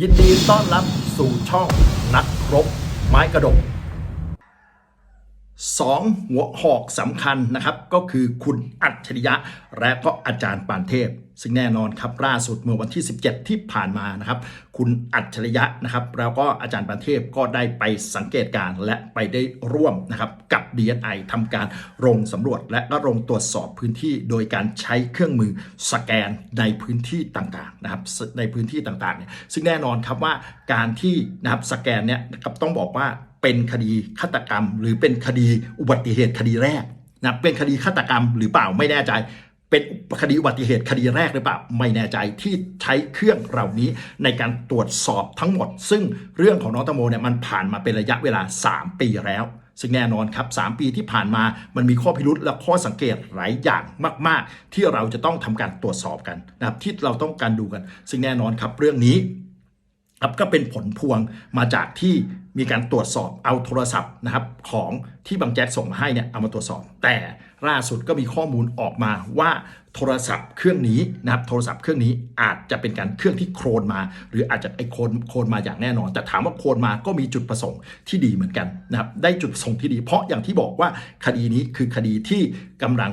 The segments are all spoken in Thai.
ยินดีต้อนรับสู่ช่องนักรบไม้กระดกสองหัวหอกสำคัญนะครับ ก็คือคุณอัจฉริยะและก็อาจารย์ปานเทพ ซึ่งแน่นอนครับล่าสุดเมื่อวันที่ 17 ที่ผ่านมานะครับ คุณอัจฉริยะนะครับแล้วก็อาจารย์ปานเทพก็ได้ไปสังเกตการณ์และไปได้ร่วมนะครับกับ DNI ทำการลงสำรวจและก็ลงตรวจสอบพื้นที่โดยการใช้เครื่องมือสแกนในพื้นที่ต่างๆนะครับในพื้นที่ต่างๆเนี่ยซึ่งแน่นอนครับว่าการที่นะครับสแกนเนี่ยนะครับต้องบอกว่าเป็นคดีฆาตกรรม หรือเป็นคดีอุบัติเหตุคดีแรกนะเป็นคดีฆาตกรรมหรือเปล่าไม่แน่ใจ เป็นคดีอุบัติเหตุคดีแรกหรือเปล่าไม่แน่ใจที่ใช้เครื่องเหล่านี้ในการตรวจสอบทั้งหมด ซึ่งเรื่องของน้องตังโมเนี่ยมันผ่านมาเป็นระยะเวลา 3 ปีแล้ว ซึ่งแน่นอนครับ 3 ปีที่ผ่านมามันมีข้อพิรุษและข้อสังเกตหลายอย่างมาก ๆ ที่เราจะต้องทำการตรวจสอบกันนะครับที่เราต้องการดูกัน ซึ่งแน่นอนครับเรื่องนี้ครับก็เป็นผลพวงมาจากที่มีการตรวจสอบเอาโทรศัพท์นะครับของที่บางแจ็คส่งมาให้เนี่ยเอามาตรวจสอบแต่ ล่าสุดก็มีข้อมูลออกมาว่าโทรศัพท์เครื่องนี้นะครับโทรศัพท์เครื่องนี้อาจจะเป็นการเครื่องที่โครนมา หรืออาจจะไอโครนโครนมาอย่างแน่นอน แต่ถามว่าโครนมาก็มีจุดประสงค์ที่ดีเหมือนกันนะครับได้จุดประสงค์ที่ดี เพราะอย่างที่บอกว่าคดีนี้คือคดีที่กำลัง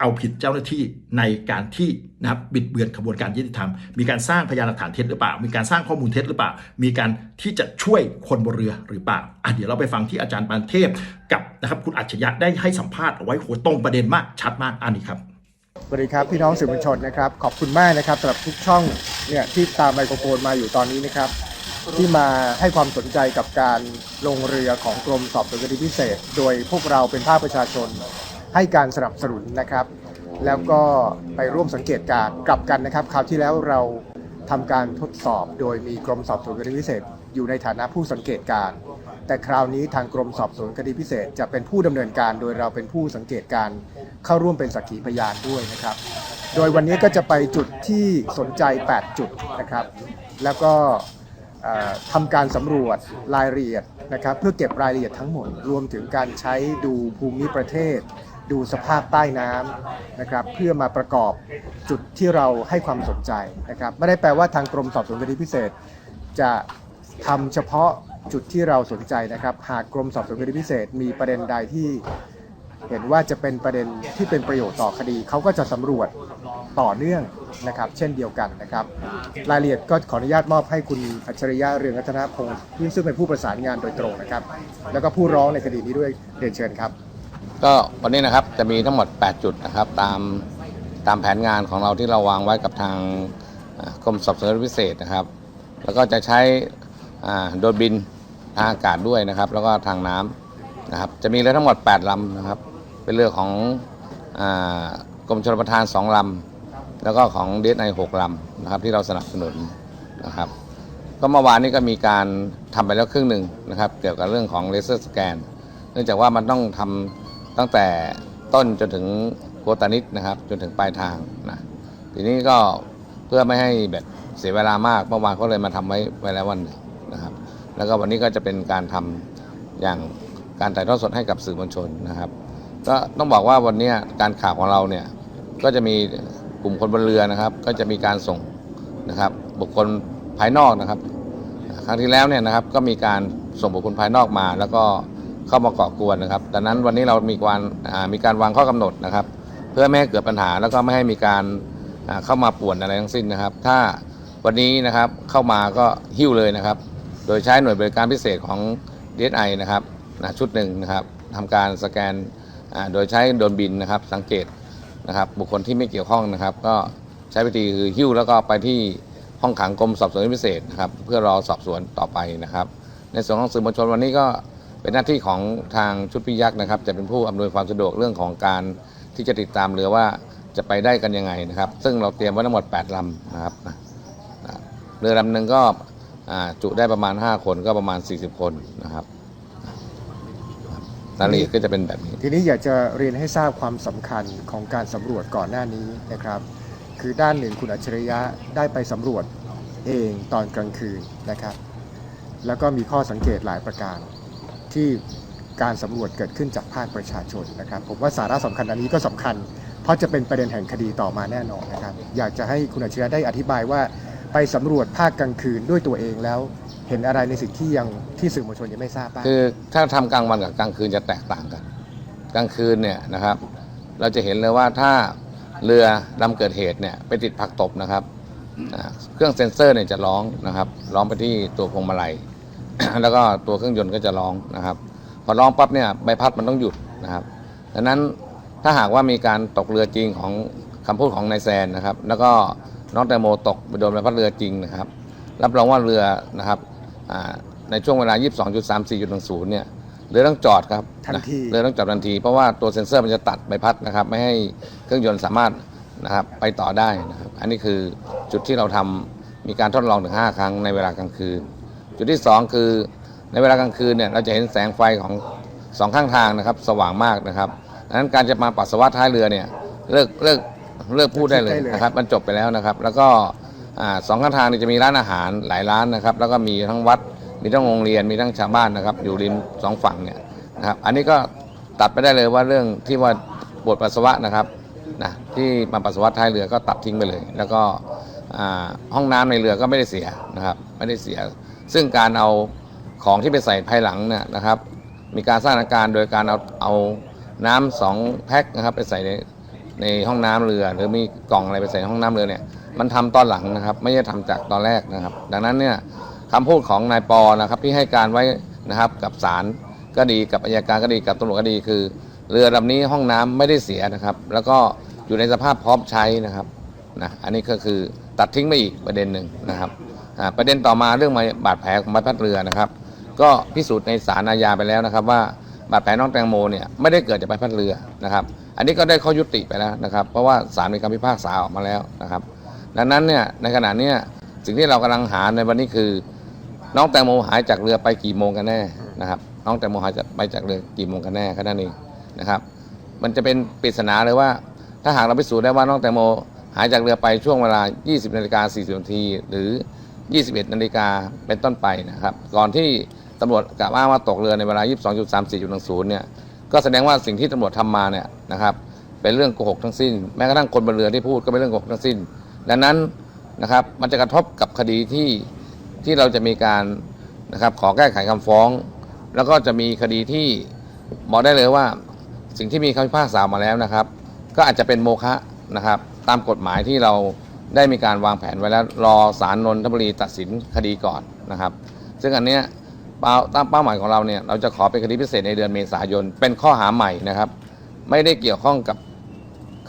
เอาผิดเจ้าหน้าที่ในการที่นะครับบิดเบือนขบวนการยุติธรรม มีการสร้างพยานหลักฐานเท็จหรือเปล่า มีการสร้างข้อมูลเท็จหรือเปล่า มีการที่จะช่วยคนบนเรือหรือเปล่าอะเดี๋ยวเราไปฟังที่อาจารย์ปานเทพกับนะครับคุณอัจฉริยะได้ให้สัมภาษณ์เอาไว้โหตรงประเด็นมากชัดมากอันนี้ครับสวัสดีครับ พี่น้องสื่อมวลชนนะครับขอบคุณมากนะครับสำหรับทุกช่องเนี่ยที่ตามไมโครโฟนมาอยู่ตอนนี้นะครับ ที่มาให้ความสนใจกับการลงเรือของกรมสอบสวนคดีพิเศษ โดยพวกเราเป็นภาคประชาชน ให้การสนับสนุนนะครับ แล้วก็ไปร่วมสังเกตการกลับกันนะครับ คราวที่แล้วเราทำการทดสอบโดยมีกรมสอบสวนคดีพิเศษ อยู่ในฐานะผู้สังเกตการ แต่คราวนี้ทางกรมสอบสวนคดีพิเศษ จะเป็นผู้ดำเนินการโดยเราเป็นผู้สังเกตการเข้าร่วมเป็นสักขีพยานด้วยนะครับ โดยวันนี้ก็จะไปจุดที่สนใจ 8 จุดนะครับ แล้วก็ทำการสำรวจรายละเอียดนะครับเพื่อเก็บรายละเอียดทั้งหมด รวมถึงการใช้ดูภูมิประเทศ ดูสภาพใต้น้ำนะครับเพื่อมาประกอบจุดที่เราให้ความสนใจนะครับไม่ได้แปลว่าทางกรมสอบสวนคดีพิเศษ จะทำเฉพาะจุดที่เราสนใจนะครับ หากกรมสอบสวนคดีพิเศษ มีประเด็นใดที่เห็นว่าจะเป็นประเด็นที่เป็นประโยชน์ต่อคดีเขาก็จะสำรวจต่อเนื่องนะครับ เช่นเดียวกันนะครับ รายละเอียดก็ขออนุญาตมอบให้คุณอัจฉริยะเรืองรัตนพงศ์ที่ซึ่งเป็นผู้ประสานงานโดยตรงนะครับ แล้วก็ผู้ร้องในคดีนี้ด้วยเรียนเชิญครับ ก็วันนี้นะครับจะมีทั้งหมด 8 จุดนะครับ ตามตามแผนงานของเราที่เราวางไว้กับทางกรมสอบสวนพิเศษนะครับ แล้วก็จะใช้โดรนบินทางอากาศด้วยนะครับ แล้วก็ทางน้ำนะครับ จะมีเรือทั้งหมด 8ลำนะครับ เป็นเรือของอกรมชลประทาน 2ลำแล้วก็ของเดสไอหกลำนะครับ ที่เราสนับสนุนนะครับ ก็เมื่อวานนี้ก็มีการทำไปแล้วครึ่งหนึ่งนะครับ เกี่ยวกับเรื่องของเลเซอร์สแกน เนื่องจากว่ามันต้องทำ ตั้งแต่ต้นจนถึงโคตานิดนะครับ จนถึงปลายทางนะทีนี้ก็เพื่อไม่ให้แบบเสียเวลามากเมื่อวานก็เลยมาทำไว้ไว้แล้ววันหนึ่งนะครับ แล้วก็วันนี้ก็จะเป็นการทำอย่างการถ่ายทอดสดให้กับสื่อมวลชนนะครับ ก็ต้องบอกว่าวันนี้การข่าวของเราเนี่ยก็จะมีกลุ่มคนบนเรือนะครับ ก็จะมีการส่งนะครับบุคคลภายนอกนะครับ ครั้งที่แล้วเนี่ยนะครับก็มีการส่งบุคคลภายนอกมาแล้วก็ เข้ามาก่อกวนนะครับดังนั้นวันนี้เรามีการมีการวางข้อกำหนดนะครับ เพื่อไม่ให้เกิดปัญหาแล้วก็ไม่ให้มีการเข้ามาป่วนอะไรทั้งสิ้นนะครับ ถ้าวันนี้นะครับเข้ามาก็หิ้วเลยนะครับ โดยใช้หน่วยบริการพิเศษของ DSI นะครับชุดหนึ่งนะครับทำการสแกนโดยใช้โดรนบินนะครับ สังเกตนะครับ บุคคลที่ไม่เกี่ยวข้องนะครับ ก็ใช้วิธีคือหิ้วแล้วก็ไปที่ห้องขังกรมสอบสวนพิเศษนะครับ เพื่อรอสอบสวนต่อไปนะครับ ในส่วนของสื่อมวลชนวันนี้ก็ เป็นหน้าที่ของทางชุดพิยักษ์นะครับ จะเป็นผู้อำนวยความสะดวกเรื่องของการที่จะติดตามเรือว่าจะไปได้กันยังไงนะครับ ซึ่งเราเตรียมไว้ทั้งหมด 8ลำนะครับนะนะเรือลำหนึ่งก็อ่าจุได้ประมาณ 5 คนก็ประมาณ 40 คนนะครับรายละเอียดก็จะเป็นแบบนี้ ทีนี้อยากจะเรียนให้ทราบความสำคัญของการสำรวจก่อนหน้านี้นะครับ คือด้านหนึ่งคุณอัจฉริยะได้ไปสำรวจเองตอนกลางคืนนะครับ แล้วก็มีข้อสังเกตหลายประการ ที่การสำรวจเกิดขึ้นจากภาคประชาชนนะครับ ผมว่าสาระสำคัญอันนี้ก็สำคัญ เพราะจะเป็นประเด็นแห่งคดีต่อมาแน่นอนนะครับ อยากจะให้คุณอัจฉริยะได้อธิบายว่า ไปสำรวจภาคกลางคืนด้วยตัวเองแล้ว เห็นอะไรในสิ่งที่ยังที่สื่อมวลชนยังไม่ทราบบ้างคือถ้าทำกลางวันกับกลางคืนจะแตกต่างกัน กลางคืนเนี่ยนะครับ เราจะเห็นเลยว่าถ้าเรือลำเกิดเหตุเนี่ยไปติดผักตบนะครับอ่าเครื่องเซ็นเซอร์เนี่ยจะร้องนะครับร้องไปที่ตัวพวงมาลัย แล้วก็ตัวเครื่องยนต์ก็จะร้องนะครับ พอร้องปั๊บเนี่ยใบพัดมันต้องหยุดนะครับดังนั้นถ้าหากว่ามีการตกเรือจริงของคำพูดของนายแซนนะครับ แล้วก็น้องแตงโมตกไปโดนใบพัดเรือจริงนะครับ รับรองว่าเรือนะครับอ่าในช่วงเวลา 22.34.10เนี่ยเรือต้องจอดครับทันทีะเรือต้องจอดทันที เพราะว่าตัวเซ็นเซอร์มันจะตัดใบพัดนะครับ ไม่ให้เครื่องยนต์สามารถนะครับไปต่อได้นะครับ อันนี้คือจุดที่เราทำมีการทดลองถึง 5 ครั้งในเวลากลางคืน จุดที่ 2 คือในเวลากลางคืนเนี่ยเราจะเห็นแสงไฟของสองข้างทางนะครับ สว่างมากนะครับดังนั้นการจะมาปัสสาวะท้ายเรือเนี่ยเลิกเลิกเลิกพูดได้เลยนะครับมันจบไปแล้วนะครับ แล้วก็อ่าสองข้างทางเนี่ยจะมีร้านอาหารหลายร้านนะครับ แล้วก็มีทั้งวัดมีทั้งโรงเรียนมีทั้งชาวบ้านนะครับ อยู่ริมสองฝั่งเนี่ยนะครับ อันนี้ก็ตัดไปได้เลยว่าเรื่องที่ว่าปวดปัสสาวะนะครับนะที่มาปัสสาวะท้ายเรือก็ตัดทิ้งไปเลย แล้วก็อ่าห้องน้ำในเรือก็ไม่ได้เสียนะครับ ไม่ได้เสีย ซึ่งการเอาของที่ไปใส่ภายหลังเนี่ยนะครับ มีการสร้างสถาการโดยการเอาเอาน้ำสองแพ็คนะครับไปใส่ในในห้องน้ำเรือ หรือมีกล่องอะไรไปใส่ห้องน้ำเรือเนี่ยมันทำตอนหลังนะครับ ไม่ใช่ทำจากตอนแรกนะครับ ดังนั้นเนี่ยคำพูดของนายปอนะครับที่ให้การไว้นะครับกับศาลก็ดีกับอัยการก็ดีกับตำรวจก็ดีคือ เรือลำนี้ห้องน้ำไม่ได้เสียนะครับ แล้วก็อยู่ในสภาพพร้อมใช้นะครับนะอันนี้ก็คือตัดทิ้งไปอีกประเด็นหนึ่งนะครับ ประเด็นต่อมาเรื่องบาดแผลของใบพัดเรือนะครับ ก็พิสูจน์ในศาลอาญาไปแล้วนะครับ ว่าบาดแผลน้องแตงโมเนี่ยไม่ได้เกิดจากใบพัดเรือนะครับ อันนี้ก็ได้ข้อยุติไปแล้วนะครับ เพราะว่าศาลมีคำพิพากษาออกมาแล้วนะครับ ดังนั้นเนี่ยในขณะเนี้ยสิ่งที่เรากำลังหาในวันนี้คือ น้องแตงโมหายจากเรือไปกี่โมงกันแน่นะครับ น้องแตงโมหายจากไปจากเรือกี่โมงกันแน่แค่นั้นเองนะครับ มันจะเป็นปริศนาเลยว่า ถ้าหากเราพิสูจน์ได้ว่าน้องแตงโมหายจากเรือไปช่วงเวลา 20นาฬิกา40นาทีหรือ 21 นาฬิกาเป็นต้นไปนะครับ ก่อนที่ตำรวจกล่าวอ้างว่าตกเรือในเวลา 22.34.10 เนี่ย ก็แสดงว่าสิ่งที่ตำรวจทำมาเนี่ยนะครับ เป็นเรื่องโกหกทั้งสิ้น แม้กระทั่งคนบนเรือที่พูดก็เป็นเรื่องโกหกทั้งสิ้น ดังนั้นนะครับ มันจะกระทบกับคดีที่ที่เราจะมีการนะครับขอแก้ไขคำฟ้อง แล้วก็จะมีคดีที่บอกได้เลยว่าสิ่งที่มีคำพิพากษามาแล้วนะครับ ก็อาจจะเป็นโมฆะนะครับ ตามกฎหมายที่เรา ได้มีการวางแผนไว้แล้วรอศาลนนทบุรีตัดสินคดีก่อนนะครับ ซึ่งอันเนี้ยเป้าตามเป้าหมายของเราเนี่ยเราจะขอเป็นคดีพิเศษในเดือนเมษายน เป็นข้อหาใหม่นะครับ ไม่ได้เกี่ยวข้องกับ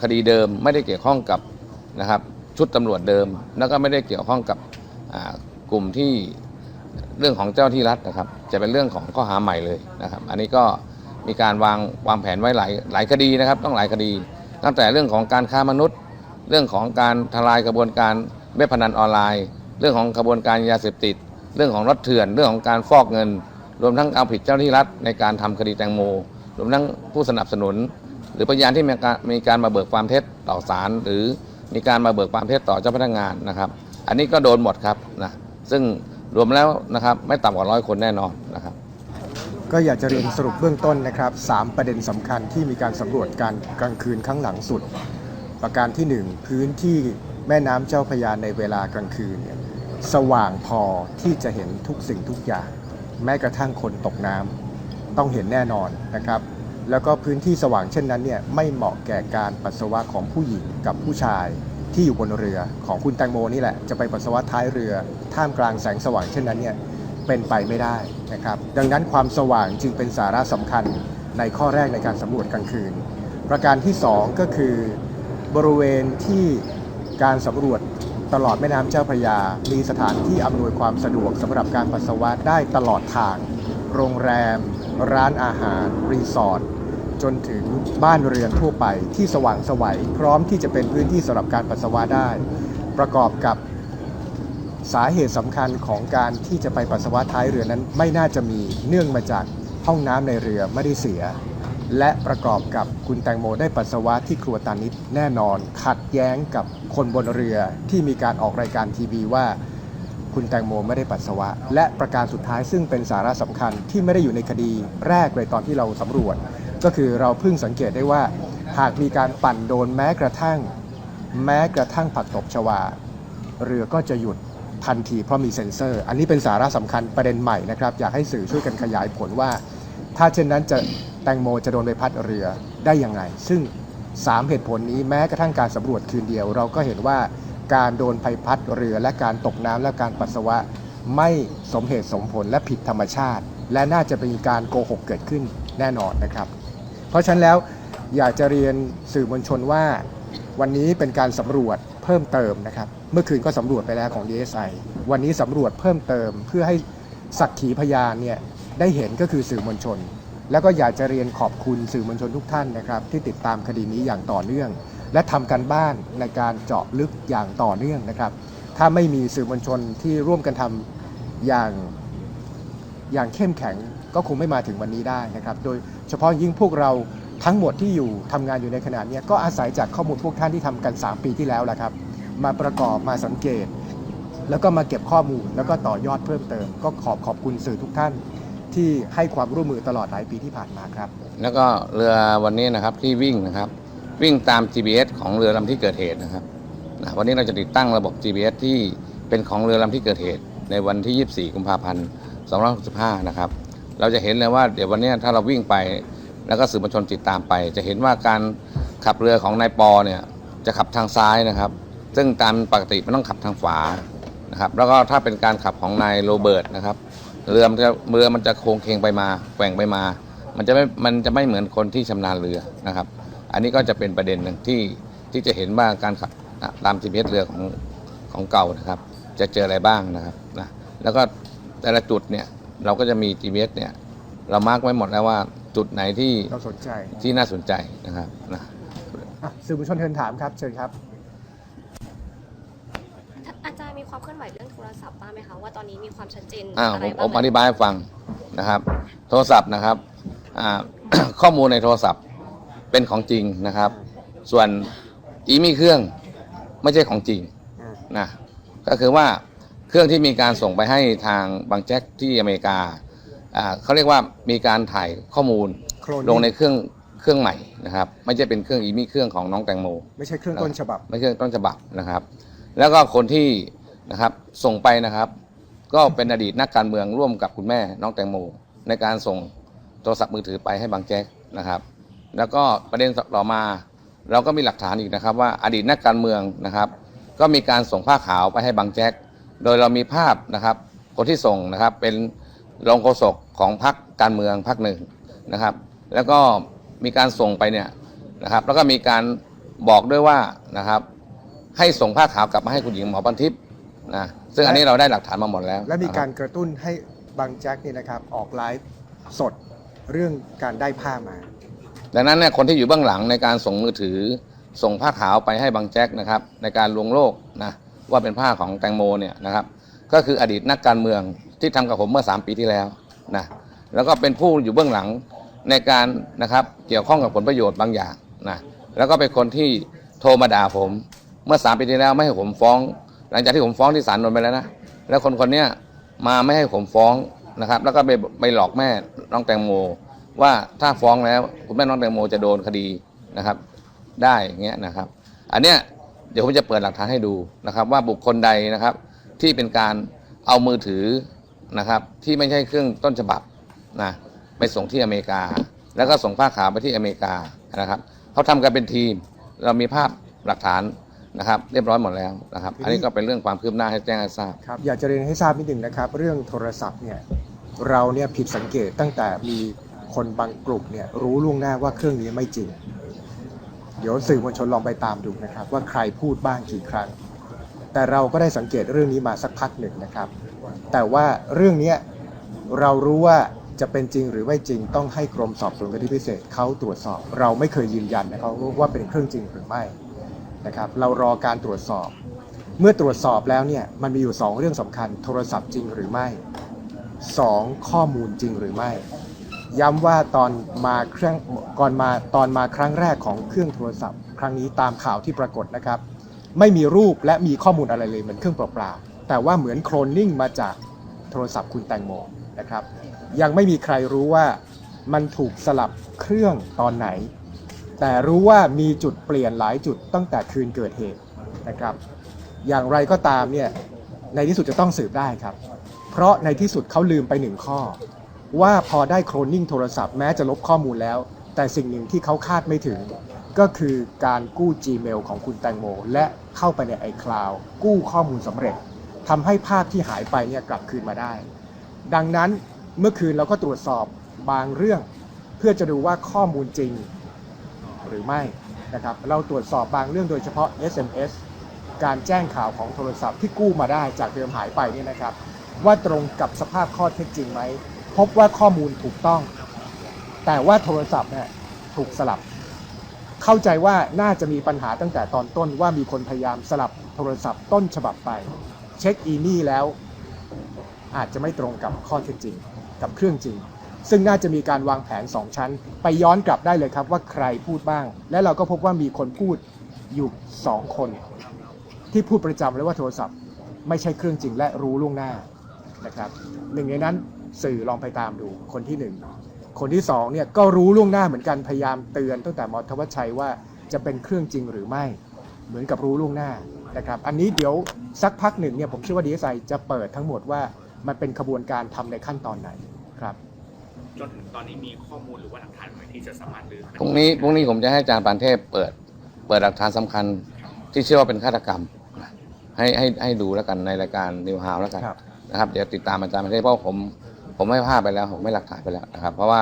คดีเดิม ไม่ได้เกี่ยวข้องกับนะครับชุดตำรวจเดิม แล้วก็ไม่ได้เกี่ยวข้องกับกลุ่มที่เรื่องของเจ้าที่รัฐนะครับ จะเป็นเรื่องของข้อหาใหม่เลยนะครับ อันนี้ก็มีการวางวางแผนไว้หลายหลายคดีนะครับ ต้องหลายคดี ตั้งแต่เรื่องของการค้ามนุษย์ เรื่องของการทลายกระบวนการเว็บพนันออนไลน์ เรื่องของกระบวนการยาเสพติด เรื่องของรถเถื่อน เรื่องของการฟอกเงิน รวมทั้งเอาผิดเจ้าหน้าที่รัฐในการทำคดีแตงโม รวมทั้งผู้สนับสนุน หรือพยานที่มีการมาเบิกความเท็จต่อศาลหรือมีการมาเบิกความเท็จต่อเจ้าพนักงานนะครับ อันนี้ก็โดนหมดครับนะซึ่งรวมแล้วนะครับไม่ต่ำกว่าร้อยคนแน่นอนนะครับก็อยากจะเรียนสรุปเบื้องต้นนะครับสามประเด็นสำคัญที่มีการสำรวจการกลางคืนครั้งหลังสุด ประการที่หนึ่งพื้นที่แม่น้ำเจ้าพระยาในเวลากลางคืนเนี่ยสว่างพอที่จะเห็นทุกสิ่งทุกอย่าง แม้กระทั่งคนตกน้ำต้องเห็นแน่นอนนะครับ แล้วก็พื้นที่สว่างเช่นนั้นเนี่ยไม่เหมาะแก่การปัสสาวะของผู้หญิงกับผู้ชายที่อยู่บนเรือของคุณแตงโมนี่แหละจะไปปัสสาวะท้ายเรือ ท่ามกลางแสงสว่างเช่นนั้นเนี่ยเป็นไปไม่ได้นะครับ ดังนั้นความสว่างจึงเป็นสาระสำคัญในข้อแรกในการสำรวจกลางคืน ประการที่สองก็คือ บริเวณที่การสำรวจตลอดแม่น้ำเจ้าพระยา มีสถานที่อำนวยความสะดวกสำหรับการปัสสาวะได้ตลอดทาง โรงแรม ร้านอาหาร รีสอร์ท จนถึงบ้านเรือนทั่วไปที่สว่างไสวัยพร้อมที่จะเป็นพื้นที่สำหรับการปัสสาวะได้ ประกอบกับสาเหตุสำคัญของการที่จะไปปัสสาวะท้ายเรือนั้นไม่น่าจะมีเนื่องมาจากห้องน้ำในเรือไม่ได้เสีย และประกอบกับคุณแตงโมได้ปัสสาวะที่ครัวตานิดแน่นอน ขัดแย้งกับคนบนเรือที่มีการออกรายการทีวีว่า คุณแตงโมไม่ได้ปัสสาวะ และประการสุดท้ายซึ่งเป็นสาระสำคัญที่ไม่ได้อยู่ในคดีแรกเลยตอนที่เราสำรวจ ก็คือเราเพิ่งสังเกตได้ว่า หากมีการปั่นโดนแม้กระทั่ง แม้กระทั่งผักตบชวา เรือก็จะหยุดทันทีเพราะมีเซ็นเซอร์ อันนี้เป็นสาระสำคัญประเด็นใหม่นะครับอยากให้สื่อช่วยกันขยายผลว่า ถ้าเช่นนั้นจะแตงโมจะโดนใบพัดเรือได้ยังไงซึ่ง 3 เหตุผลนี้แม้กระทั่งการสำรวจคืนเดียว เราก็เห็นว่าการโดนใบพัดเรือและการตกน้ำและการปัสสาวะ ไม่สมเหตุสมผลและผิดธรรมชาติ และน่าจะเป็นการโกหกเกิดขึ้นแน่นอนนะครับ เพราะฉะนั้นแล้วอยากจะเรียนสื่อมวลชนว่า วันนี้เป็นการสำรวจเพิ่มเติมนะครับ เมื่อคืนก็สำรวจไปแล้วของ DSI วันนี้สำรวจเพิ่มเติมเพื่อให้สักขีพยานเนี่ย ได้เห็นก็คือสื่อมวลชน แล้วก็อยากจะเรียนขอบคุณสื่อมวลชนทุกท่านนะครับ ที่ติดตามคดีนี้อย่างต่อเนื่อง และทำการบ้านในการเจาะลึกอย่างต่อเนื่องนะครับ ถ้าไม่มีสื่อมวลชนที่ร่วมกันทำอย่างอย่างเข้มแข็งก็คงไม่มาถึงวันนี้ได้นะครับ โดยเฉพาะยิ่งพวกเราทั้งหมดที่อยู่ทำงานอยู่ในขณะนี้ก็อาศัยจากข้อมูลพวกท่านที่ทำกัน 3 ปีที่แล้วแหละครับ มาประกอบมาสังเกต แล้วก็มาเก็บข้อมูลแล้วก็ต่อยอดเพิ่มเติม ก็ขอบขอบคุณสื่อทุกท่าน ที่ให้ความร่วมมือตลอดหลายปีที่ผ่านมาครับ แล้วก็เรือวันนี้นะครับที่วิ่งนะครับ วิ่งตาม GPS ของเรือลำที่เกิดเหตุนะครับนะวันนี้เราจะติดตั้งระบบ GPS ที่เป็นของเรือลำที่เกิดเหตุ ในวันที่ 24 กุมภาพันธ์ 2565 นะครับ เราจะเห็นเลยว่าเดี๋ยววันนี้ถ้าเราวิ่งไป แล้วก็สื่อมวลชนติดตามไป จะเห็นว่าการขับเรือของนายปอเนี่ยจะขับทางซ้ายนะครับ ซึ่งตามปกติมันต้องขับทางขวานะครับ แล้วก็ถ้าเป็นการขับของนายโรเบิร์ตนะครับ เรือมันจะเรือมันจะโค้งเคงไปมาแกว่งไปมา มันจะไม่มันจะไม่เหมือนคนที่ชำนาญเรือนะครับ อันนี้ก็จะเป็นประเด็นหนึ่งที่ที่จะเห็นว่าการขับตาม GPS เรือของของเก่านะครับ จะเจออะไรบ้างนะครับนะแล้วก็แต่ละจุดเนี่ยเราก็จะมี GPS เนี่ยเรามาร์กไว้หมดแล้วว่าจุดไหนที่เราสนใจที่น่าสนใจนะครับนะอะสื่อมวลชนเทินถามครับเชิญครับ อาจารย์มี ความเคลื่อนไหวเรื่องโทรศัพท์บ้างไหมคะว่าตอนนี้มีความชัดเจนอ้าวอะผไรมบ้างผมไหอธิบายให้ฟังนะครับ โทรศัพท์นะครับอ่า ข้อมูลในโทรศัพท์เป็นของจริงนะครับ ส่วนอีมีเครื่องไม่ใช่ของจริงอืมนะก็คือว่าเครื่องที่มีการส่งไปให้ทางบางแจ็คที่อเมริกาอ่าเขาเรียกว่ามีการถ่ายข้อมูลโคลนลงในเครื่องเครื่องใหม่นะครับ ไม่ใช่เป็นเครื่องอีมีเครื่องของน้องแตงโม ไม่ใช่เครื่องต้นฉบับ ไม่ใช่ต้นฉบับนะครับ แล้วก็คนที่ นะครับ ส่งไปนะครับ ก็เป็นอดีตนักการเมืองร่วมกับคุณแม่น้องแตงโม ในการส่งโทรศัพท์มือถือไปให้บางแจ๊กนะครับ แล้วก็ประเด็นต่อมา เราก็มีหลักฐานอีกนะครับ ว่าอดีตนักการเมืองนะครับ ก็มีการส่งผ้าขาวไปให้บางแจ๊กโดยเรามีภาพนะครับ คนที่ส่งนะครับเป็นรองโฆษกของพรรคการเมืองพรรคหนึ่งนะครับ แล้วก็มีการส่งไปเนี่ยนะครับ แล้วก็มีการบอกด้วยว่านะครับ ให้ส่งผ้าขาวกลับมาให้คุณหญิงหมอพันทิพย์ นะซึ่งอันนี้เราได้หลักฐานมาหมดแล้วและมีนะคกาบรกระตุ้นให้บางแจ็คเนี่ยนะครับออกไลฟ์สดเรื่องการได้ผ้ามา ดังนั้นเนี่ยคนที่อยู่เบื้องหลังในการส่งมือถือ ส่งผ้าขาวไปให้บางแจ็คนะครับ ในการลวงโลกนะว่าเป็นผ้าของแตงโมเนี่ยนะครับ ก็คืออดีตนักการเมืองที่ทำกับผมเมื่อ 3 ปีที่แล้วนะแล้วก็เป็นผู้อยู่เบื้องหลังในการนะครับเกี่ยวข้องกับผลประโยชน์บางอย่างนะแล้วก็เป็นคนที่โทรมาด่าผมเมื่อ 3 ปีที่แล้วไม่ให้ผมฟ้อง หลังจากที่ผมฟ้องที่ศาลนนท์ไปแล้วนะแล้วคนคนนี้มาไม่ให้ผมฟ้องนะครับ แล้วก็ไปไปหลอกแม่น้องแตงโม ว่าถ้าฟ้องแล้วคุณแม่น้องแตงโมจะโดนคดีนะครับ ได้เงี้ยนะครับ อันเนี้ยเดี๋ยวผมจะเปิดหลักฐานให้ดูนะครับ ว่าบุคคลใดนะครับที่เป็นการเอามือถือนะครับ ที่ไม่ใช่เครื่องต้นฉบับนะไปส่งที่อเมริกา แล้วก็ส่งผ้าขาวไปที่อเมริกานะครับเขาทำกันเป็นทีม เรามีภาพหลักฐาน นะครับเรียบร้อยหมดแล้วนะครับอันนี้ก็เป็นเรื่องความคืบหน้าให้แจ้งให้ทราบ ครับอยากจะเรียนให้ทราบนิดหนึ่งนะครับ เรื่องโทรศัพท์เนี่ยเราเนี่ยผิดสังเกตตั้งแต่มีคนบางกลุ่มเนี่ยรู้ล่วงหน้าว่าเครื่องนี้ไม่จริง เดี๋ยวสื่อมวลชนลองไปตามดูนะครับ ว่าใครพูดบ้างกี่ครั้ง แต่เราก็ได้สังเกตเรื่องนี้มาสักพักหนึ่งนะครับ แต่ว่าเรื่องเนี้ยเรารู้ว่าจะเป็นจริงหรือไม่จริงต้องให้กรมสอบสวนคดีพิเศษเขาตรวจสอบ เราไม่เคยยืนยันนะครับว่าเป็นเครื่องจริงหรือไม่ นะครับเรารอการตรวจสอบ เมื่อตรวจสอบแล้วเนี่ยมันมีอยู่ 2 เรื่องสำคัญ โทรศัพท์จริงหรือไม่ 2 ข้อมูลจริงหรือไม่ ย้ำว่าตอนมาเครื่องก่อนมาตอนมาครั้งแรกของเครื่องโทรศัพท์ ครั้งนี้ตามข่าวที่ปรากฏนะครับ ไม่มีรูปและมีข้อมูลอะไรเลยเหมือนเครื่องเปล่าๆแต่ว่าเหมือนโคลนนิ่งมาจากโทรศัพท์คุณแตงโมนะครับ ยังไม่มีใครรู้ว่ามันถูกสลับเครื่องตอนไหน แต่รู้ว่ามีจุดเปลี่ยนหลายจุดตั้งแต่คืนเกิดเหตุนะครับ อย่างไรก็ตามเนี่ยในที่สุดจะต้องสืบได้ครับ เพราะในที่สุดเขาลืมไปหนึ่งข้อ ว่าพอได้โคลนนิ่งโทรศัพท์แม้จะลบข้อมูลแล้ว แต่สิ่งหนึ่งที่เขาคาดไม่ถึง ก็คือการกู้ Gmail ของคุณแตงโม และเข้าไปใน iCloud กู้ข้อมูลสำเร็จทำให้ภาพที่หายไปเนี่ยกลับคืนมาได้ ดังนั้นเมื่อคืนเราก็ตรวจสอบบางเรื่อง เพื่อจะดูว่าข้อมูลจริง หรือไม่นะครับเราตรวจสอบบางเรื่องโดยเฉพาะ SMS การแจ้งข่าวของโทรศัพท์ที่กู้มาได้จากเดิมหายไปเนี่ยนะครับ ว่าตรงกับสภาพข้อเท็จจริงไหมพบว่าข้อมูลถูกต้อง แต่ว่าโทรศัพท์เนี่ยถูกสลับ เข้าใจว่าน่าจะมีปัญหาตั้งแต่ตอนต้นว่ามีคนพยายามสลับโทรศัพท์ต้นฉบับไป เช็คอีนี่แล้ว อาจจะไม่ตรงกับข้อเท็จจริง กับเครื่องจริง ซึ่งน่าจะมีการวางแผน 2 ชั้น ไปย้อนกลับได้เลยครับว่าใครพูดบ้าง และเราก็พบว่ามีคนพูดอยู่ 2 คน ที่พูดประจำเลยว่าโทรศัพท์ ไม่ใช่เครื่องจริงและรู้ล่วงหน้านะครับหนึ่งในนั้นสื่อลองไปตามดูคนที่หนึ่งคนที่สองเนี่ยก็รู้ล่วงหน้าเหมือนกันพยายามเตือนตั้งแต่มอทวัชชัยว่าจะเป็นเครื่องจริงหรือไม่เหมือนกับรู้ล่วงหน้านะครับอันนี้เดี๋ยวสักพักหนึ่งเนี่ยผมเชื่อว่าดีเอสไอจะเปิดทั้งหมดว่ามันเป็นขบวนการทำในขั้นตอนไหนครับ จนถึงตอนนี้มีข้อมูลหรือว่าหลักฐานอะไรที่จะสามารถลือพรุ่งนี้พรุ่งนี้ผมจะให้อาจารย์ปานเทพเปิด เปิดหลักฐานสำคัญ ที่เชื่อว่าเป็นฆาตกรรมนะให้ให้ให้ดูแล้วกันในรายการนิวฮาวแล้วกันครับ นะครับเดี๋ยวติดตามอาจารย์ปานเทพเพราะผมผมไม่พลาดไปแล้วผมไม่หลักฐานไปแล้วนะครับ เพราะว่า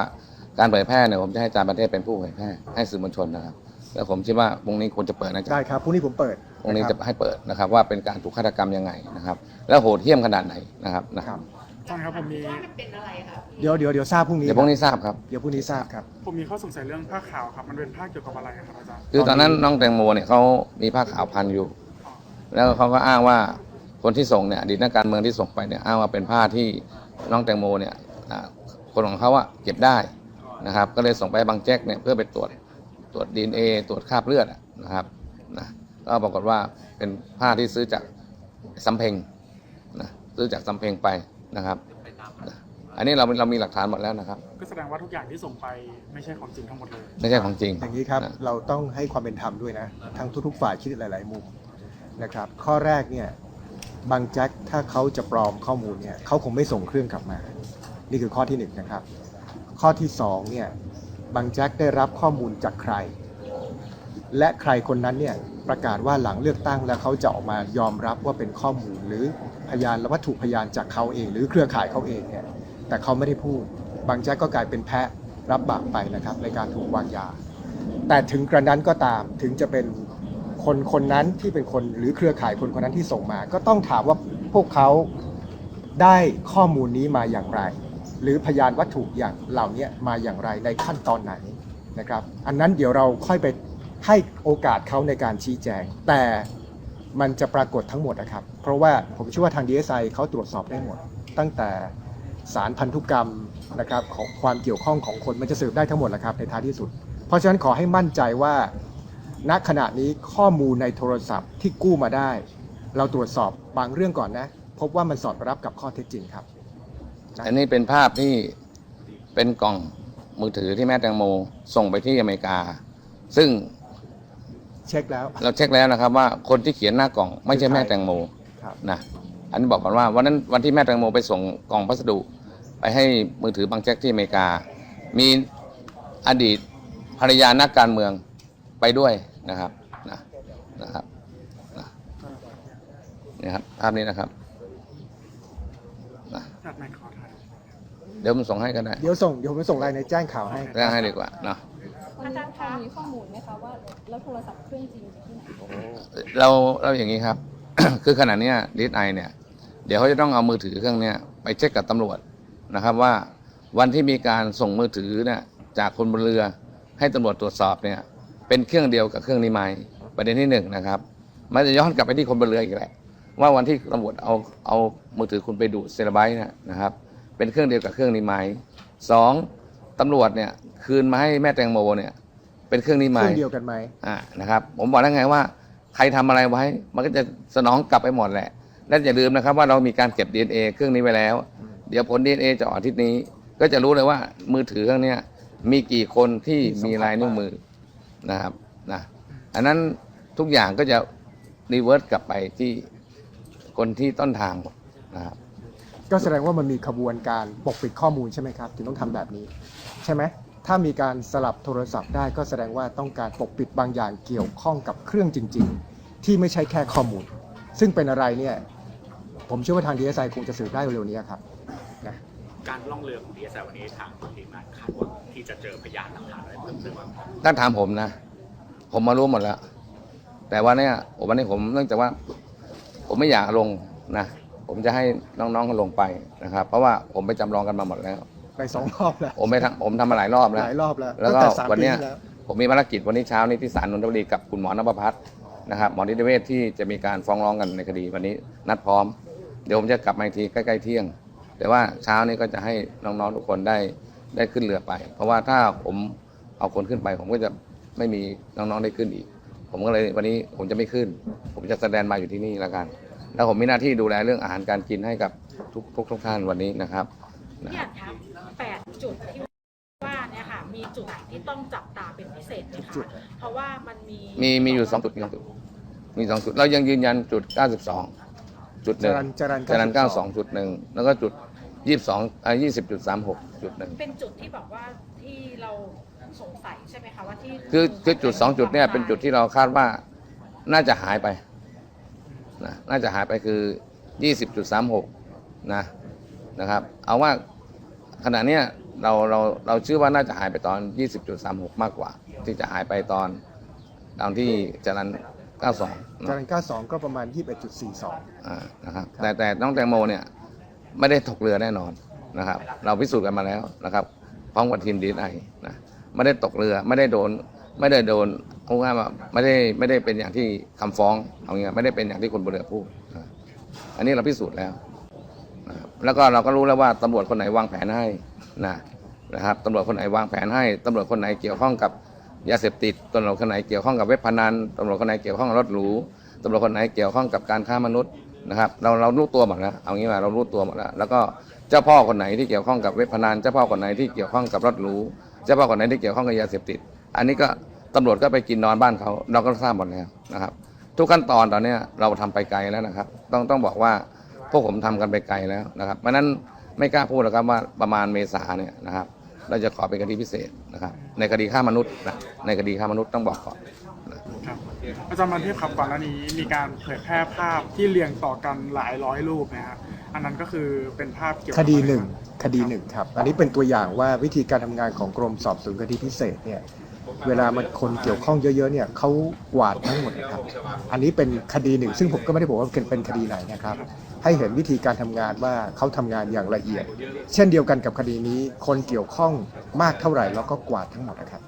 การเผยแพร่เนี่ยผมจะให้อาจารย์ปานเทพเป็นผู้เผยแพร่ให้สื่อมวลชนนะครับ แล้วผมคิดว่าพรุ่งนี้ควรจะเปิดนะอาจารได้ย์ครับพรุ่งนี้ผมเปิดพรุ่งนี้คจะรับให้เปิดนะครับว่าเป็นการถูกฆาตกรรมยังไงนะครับ แล้วโหดเหี้ยมขนาดไหนนะครับนะครับ ท่านครับผมมีเดี๋ยวเดี๋ยวเดี๋ยวทราบพรุ่งนี้เดี๋ยวพรุ่งนี้ทราบครับ เดี๋ยวพรุ่งนี้ทราบครับ ผมมีข้อสงสัยเรื่องผ้าขาวครับ มันเป็นผ้าเกี่ยวกับอะไรครับอาจารย์ คือตอนนั้นน้องแตงโมเนี่ยเขามีผ้าขาวพันอยู่ แล้วเขาก็อ้างว่าคนที่ส่งเนี่ยอดีตนักการเมืองที่ส่งไปเนี่ยอ้างว่าเป็นผ้าที่น้องแตงโมเนี่ยอ่าคนของเขาอะเก็บได้นะครับ ก็เลยส่งไปให้บางแจ็คเนี่ยเพื่อไปตรวจตรวจดีเอตรวจคราบเลือดอะนะครับนะก็ปรากฏว่าเป็นผ้าที่ซื้อจากสำเพ็งนะซื้อจากสำเพ็งไป นะครับนะอันนี้เราเรามีหลักฐานหมดแล้วนะครับ ก็แสดงว่าทุกอย่างที่ส่งไปไม่ใช่ของจริงทั้งหมดเลย ไม่ใช่ของจริง อย่างนี้ครับ นะเราต้องให้ความเป็นธรรมด้วยนะ ทั้งทุกๆฝ่ายคิดหลาย ๆ มุมนะครับ ข้อแรกเนี่ยบางแจ็คถ้าเขาจะปลอมข้อมูลเนี่ยเขาคงไม่ส่งเครื่องกลับมา นี่คือข้อที่หนึ่งนะครับ ข้อที่สองเนี่ยบางแจ็คได้รับข้อมูลจากใคร และใครคนนั้นเนี่ยประกาศว่าหลังเลือกตั้งแล้วเขาจะออกมายอมรับว่าเป็นข้อมูลหรือ พยานและวัตถุพยานจากเขาเอง หรือเครือข่ายเขาเองเนี่ยแต่เขาไม่ได้พูด บางแจ็คก็กลายเป็นแพะรับบาปไปนะครับ ในการถูกวางยา แต่ถึงกระนั้นก็ตามถึงจะเป็นคนคนนั้นที่เป็นคนหรือเครือข่ายคนคนนั้นที่ส่งมา ก็ต้องถามว่าพวกเขาได้ข้อมูลนี้มาอย่างไร หรือพยานวัตถุอย่างเหล่านี้มาอย่างไรในขั้นตอนไหนนะครับ อันนั้นเดี๋ยวเราค่อยไปให้โอกาสเขาในการชี้แจงแต่ มันจะปรากฏทั้งหมดนะครับ เพราะว่าผมเชื่อว่าทาง DSI เขาตรวจสอบได้หมด ตั้งแต่สารพันธุกรรมนะครับของความเกี่ยวข้องของคนมันจะสืบได้ทั้งหมดแหละครับในท้ายที่สุด เพราะฉะนั้นขอให้มั่นใจว่าณขณะนี้ข้อมูลในโทรศัพท์ที่กู้มาได้ เราตรวจสอบบางเรื่องก่อนนะ พบว่ามันสอดรับกับข้อเท็จจริงครับ อันนี้เป็นภาพที่เป็นกล่องมือถือที่แม่แตงโมส่งไปที่อเมริกา ซึ่ง เช็คแล้ว เราเช็คแล้วนะครับว่าคนที่เขียนหน้ากล่องไม่ใช่แม่แตงโมครับ นะอันนี้บอกก่อนว่าวันนั้นวันที่แม่แตงโมไปส่งกล่องพัสดุ ไปให้มือถือบางแจ็คที่อเมริกา มีอดีตภรรยานักการเมืองไปด้วยนะครับนะนะครับนะนี่ครับภาพนี้นะครับนะจัดแมนขอถ่ายเดี๋ยวผมส่งให้ก็ได้ เดี๋ยวส่ง เดี๋ยวผมส่งรายในแจ้งข่าวให้ แจ้งให้ดีกว่าเนาะ อาจารย์คะมีข้อมูลไหมคะว่าแล้วโทรศัพท์เครื่องจริงอยู่ที่ไหนเราเราอย่างนี้ครับ คือขณะเนี้ดีไอเนี่ย เดี๋ยวเขาจะต้องเอามือถือเครื่องเนี้ยไปเช็คกับตำรวจนะครับว่าวันที่มีการส่งมือถือเนี่ยจากคนบนเรือให้ตำรวจตรวจสอบเนี่ย เป็นเครื่องเดียวกับเครื่องนี้ไหมประเด็นที่หนึ่งนะครับมันจะย้อนกลับไปที่คนบนเรืออีกแหละว่าวันที่ตำรวจเอาเอามือถือคุณไปดูดเซราไบต์เนี่ยนะครับ เป็นเครื่องเดียวกับเครื่องนี้ไหมสอง ตำรวจเนี่ยคืนมาให้แม่แตงโมเนี่ยเป็นเครื่องนี้ไหมเครื่องเดียวกันไหมอ่านะครับ ผมบอกแล้วไงว่าใครทำอะไรไว้ มันก็จะสนองกลับไปหมดแหละ และอย่าลืมนะครับว่าเรามีการเก็บ DNA เครื่องนี้ไว้แล้ว เดี๋ยวผล DNA จะออกอาทิตย์นี้ ก็จะรู้เลยว่ามือถือเครื่องเนี้ยมีกี่คนที่มีลายนิ้วมือนะครับนะอันนั้นทุกอย่างก็จะรีเวิร์สกลับไปที่คคนที่ต้นทางหมดนะครับก็แสดงว่ามันมีขบวนการปกปิดข้อมูลใช่ไหมครับถึงต้องทำแบบนี้ ใช่ไหมถ้ามีการสลับโทรศัพท์ได้ก็แสดงว่าต้องการปกปิดบางอย่างเกี่ยวข้องกับเครื่องจริง ๆ ที่ไม่ใช่แค่ข้อมูล ซึ่งเป็นอะไรเนี่ยผมเชื่อว่าทางดีเอสไอคงจะสืบได้เร็วๆนี้ครับนะการล่องเรือของดีเอสไอวันนี้ทางทีมงานคาดหวังที่จะเจอพยานหลักฐานอะไรเพิ่มเติมบ้างครับถ้าถามผมนะ ผมมารู้หมดแล้ว แต่ว่าเนี่ยวันนี้ผมเนื่องจากว่า ผมไม่อยากลงนะ ผมจะให้น้องๆเขาลงไปนะครับ เพราะว่าผมไปจำลองกันมาหมดแล้ว ไปสองรอบแล้วผมไปทำผมทำมาหลายรอบแล้ว หลายรอบแล้วแล้วก็วันนี้ผมมีภารกิจวันนี้เช้านี้ที่ศาลนนทบุรีกับคุณหมอนภพัฒน์นะครับหมอนิติเวชที่จะมีการฟ้องร้องกันในคดีวันนี้นัดพร้อม เดี๋ยวผมจะกลับมาอีกทีใกล้ๆเที่ยง แต่ว่าเช้านี้ก็จะให้น้องๆทุกคนได้ได้ขึ้นเรือไป เพราะว่าถ้าผมเอาคนขึ้นไป ผมก็จะไม่มีน้องๆได้ขึ้นอีก ผมก็เลยวันนี้ผมจะไม่ขึ้น ผมจะแสดงมาอยู่ที่นี่แล้วกัน แล้วผมมีหน้าที่ดูแลเรื่องอาหารการกินให้กับทุกทุกท่านวันนี้นะครับนะอครับ ยากถาม แปดจุดที่ว่าเนี่ยค่ะ มีจุดไหนที่ต้องจับตาเป็นพิเศษไหมคะ เพราะว่ามันมี มีมีอยู่สองจุดมีสองจุดมีสองจุดเรายังยืนยันจุดเก้าสิบสองจุดหนึ่งจรัญจรัญก้าสองจุดหนึ่งแล้วก็จุด 22อ่สิบจุดสามหกจุดหนึ่งเป็นจุดที่บอกว่าที่เราสงสัยใช่ไหมคะว่าที่คือคือจุดสองจุดเนี่ยเป็นจุดที่เราคาดว่าน่าจะหายไปนะน่าจะหายไปคือ 20.36 นะนะครับ เอาว่า ขณะเนี้ยเราเราเราเชื่อว่าน่าจะหายไปตอน 20.36 มากกว่า ที่จะหายไปตอนตอนที่จรัน92จนะรัญ92 ก็ประมาณ 21.42อ่านะครับแต่แต่น้องแตงโมเนี่ยไม่ได้ตกเรือแน่นอนนะครับ เราพิสูจน์กันมาแล้วนะครับพร้อมกับทีมดีไอนะไม่ได้ตกเรือไม่ได้โดน ไม่ได้โดนเอาง่ายว่าไม่ได้ไม่ได้เป็นอย่างที่คำฟ้องเอางี้ไม่ได้เป็นอย่างที่คนบนเรือพูดนะอันนี้เราพิสูจน์แล้วนะครับ แล้วก็เราก็รู้แล้วว่าตำรวจคนไหนวางแผนให้นะนะครับตำรวจคนไหนวางแผนให้ตำรวจคนไหนเกี่ยวข้องกับยาเสพติดตำรวจคนไหนเกี่ยวข้องกับเว็บพนันตำรวจคนไหนเกี่ยวข้องกับรถหรูตำรวจคนไหนเกี่ยวข้องกับการค้ามนุษย์นะครับเราเรารู้ตัวหมดแล้วเอางี้มาเรารู้ตัวหมดแล้วแล้วก็เจ้าพ่อคนไหนที่เกี่ยวข้องกับเว็บพนันเจ้าพ่อคนไหนที่เกี่ยวข้องกับรถหรูเจ้าพ่อคนไหนที่เกี่ยวข้องกับยาเสพติด อันนี้ก็ตำรวจก็ไปกินนอนบ้านเขาเราก็ทราบหมดแล้วนะครับ ทุกขั้นตอนตอนนี้เราทำไปไกลแล้วนะครับ ต้องต้องบอกว่า พวกผมทำกันไปไกลแล้วนะครับเพราะฉะนั้นไม่กล้าพูดหรอกครับว่าประมาณเมษาเนี่ยนะครับ เราจะขอเป็นคดีพิเศษนะครับ ในคดีฆ่ามนุษย์นะในคดีฆ่ามนุษย์ต้องบอกก่อนครับอาจารย์มันเทพครับก่อนหน้านี้มีการเผยแพร่ภาพที่เรียงต่อกันหลายร้อยรูปนะฮะอันนั้นก็คือเป็นภาพเกี่ยวคกับดีอะไรหนึ่งรับคดีหนึ่งครับ อันนี้เป็นตัวอย่างว่าวิธีการทำงานของกรมสอบสวนคดีพิเศษเนี่ย เวลามันคนเกี่ยวข้องเยอะๆเนี่ยเขากวาดทั้งหมดนะครับอันนี้เป็นคดีหนึ่ง ซึ่งผมก็ไม่ได้บอกว่าเป็นเป็นคดีไหนนะครับ ให้เห็นวิธีการทำงานว่าเขาทำงานอย่างละเอียด เช่นเดียวกันกับคดีนี้คนเกี่ยวข้องมากเท่าไหร่แล้วก็กวาดทั้งหมดนะครับ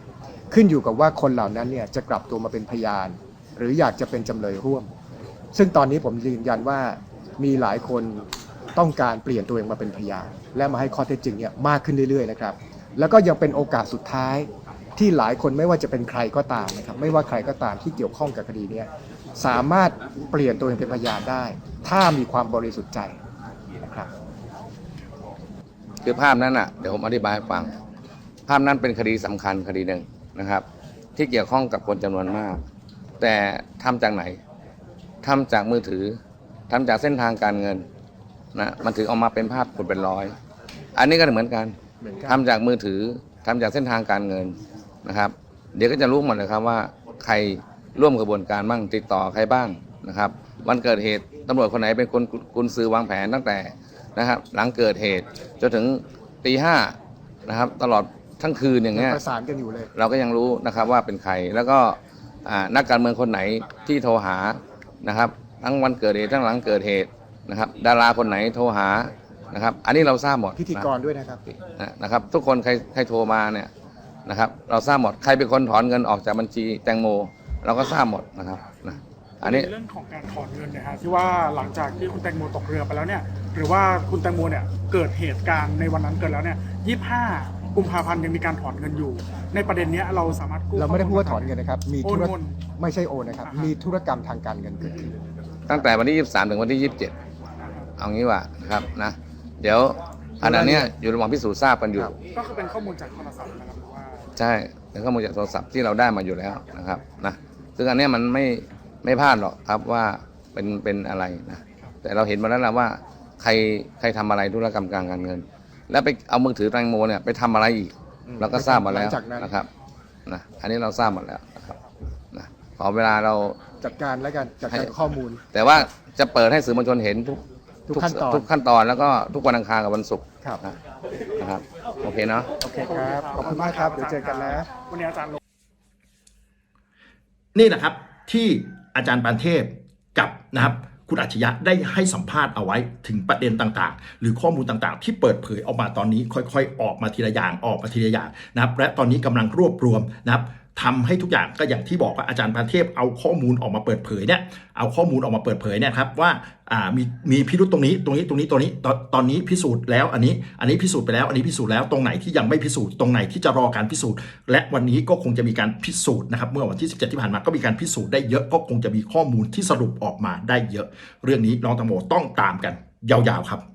ขึ้นอยู่กับว่าคนเหล่านั้นเนี่ยจะกลับตัวมาเป็นพยาน หรืออยากจะเป็นจำเลยร่วม ซึ่งตอนนี้ผมยืนยันว่ามีหลายคนต้องการเปลี่ยนตัวเองมาเป็นพยาน และมาให้ข้อเท็จจริงเนี่ยมากขึ้นเรื่อยๆนะครับ แล้วก็ยังเป็นโอกาสสุดท้าย ที่หลายคนไม่ว่าจะเป็นใครก็ตามนะครับไม่ว่าใครก็ตามที่เกี่ยวข้องกับคดีเนี้สามารถเปลี่ยนตัวเองเป็นพยานได้ ถ้ามีความบริสุทธิ์ใจนะครับคือภาพนั้นอะเดี๋ยวผมอธิบายให้ฟัง ภาพนั้นเป็นคดีสำคัญคดีหนึ่งนะครับ ที่เกี่ยวข้องกับคนจำนวนมาก แต่ทำจากไหนทำจากมือถือทำจากเส้นทางการเงินนะมันถึงออกมาเป็นภาพคนเป็นร้อย อันนี้ก็เหมือนกันเหมือนกันทำจากมือถือ ทำจากเส้นทางการเงินนะครับ เดี๋ยวก็จะรู้หมดเลยครับว่าใครร่วมกระบวนการบ้างติดต่อใครบ้างนะครับ วันเกิดเหตุตำรวจคนไหนเป็นคนกุนซือวางแผนตั้งแต่นะครับ หลังเกิดเหตุจนถึงตีห้านะครับ ตลอดทั้งคืนอย่างเงี้ยประสานกันอยู่เลย เราก็ยังรู้นะครับว่าเป็นใครแล้วก็อ่านักการเมืองคนไหนที่โทรหานะครับ ทั้งวันเกิดเหตุทั้งหลังเกิดเหตุนะครับ ดาราคนไหนโทรหา นะครับ อันนี้เราทราบหมดพิธีกรด้วยนะครับ นะนะครับ ทุกคนใครใครโทรมาเนี่ยนะครับ เราทราบหมดใครเป็นคนถอนเงินออกจากบัญชีแตงโม เราก็ทราบหมดนะครับนะอันนี้ในเรื่องของการถอนเงินเนี่ยฮะที่ว่าหลังจากที่คุณแตงโมตกเรือไปแล้วเนี่ยหรือว่าคุณแตงโมเนี่ยเกิดเหตุการณ์ในวันนั้นเกิดแล้วเนี่ย25กุมภาพันธ์ยังมีการถอนเงินอยู่ ในประเด็นเนี้ยเราสามารถกู้เราไม่ได้พูดว่าถอนเงินนะครับ มีธุรโอนเงิน ไม่ใช่โอนนะครับ อ่าฮะ มีธุรกรรมทางการเงินเกิดขึ้นตั้งแต่วันที่ 23 ถึงวันที่ 27 เอางี้ว่านะครับนะ เดี๋ยวขณะเนี้ยอยู่ระหว่างพิสูจน์ทราบกันอยู่ ก็คือเป็นข้อมูลจากโทรศัพท์นะครับหรือว่าใช่เป็นข้อมูลจากโทรศัพท์ที่เราได้มาอยู่แล้วนะครับนะซึ่งอันเนี้ยมันไม่ไม่พลาดหรอกครับว่าเป็นเป็นอะไรนะแต่เราเห็นมาแล้วแหละว่าใครใครทำอะไรธุรกรรมการเงิน แล้วไปเอามือถือแตงโมเนี่ยไปทำอะไรอีกอืมเราก็ทราบมาแล้วหลังจากนั้นนะครับนะอันนี้เราทราบหมดแล้วนะครับนะขอเวลาเราจัดการแล้วกันจัดการให้ข้อมูล แต่ว่าจะเปิดให้สื่อมวลชนเห็นทุก ทุกขั้นตอนทุกขั้นตอนแล้วก็ทุกวันอังคารกับวันศุกร์ครับนะนะครับ โอเคเนาะ โอเคครับ ขอบคุณมากครับ เดี๋ยวเจอกันนะวันนี้อาจารย์ลงนี่แหละครับที่อาจารย์ปานเทพกับนะครับคุณอัจฉริยะได้ให้สัมภาษณ์เอาไว้ถึงประเด็นต่างๆ หรือข้อมูลต่างๆ ที่เปิดเผยออกมาตอนนี้ค่อยๆ ออกมาทีละอย่างออกมาทีละอย่างนะครับและตอนนี้กำลังรวบรวมนะครับ ทำให้ทุกอย่างก็อย่างที่บอกว่าอาจารย์ปานเทพเอาข้อมูลออกมาเปิดเผยเนี่ยเอาข้อมูลออกมาเปิดเผยเนี่ยครับว่าอ่ามีมีพิรุษตรงนี้ตรงนี้ตรงนี้ตรงนี้ตอนตอนนี้พิสูจน์แล้วอันนี้อันนี้พิสูจน์ไปแล้วอันนี้พิสูจน์แล้วตรงไหนที่ยังไม่พิสูจน์ตรงไหนที่จะรอการพิสูจน์ และวันนี้ก็คงจะมีการพิสูจน์นะครับเมื่อวันที่ 17 ที่ผ่านมาก็มีการพิสูจน์ได้เยอะก็คงจะมีข้อมูลที่สรุปออกมาได้เยอะ เรื่องนี้น้องตังโมต้องตามกันยาวๆครับ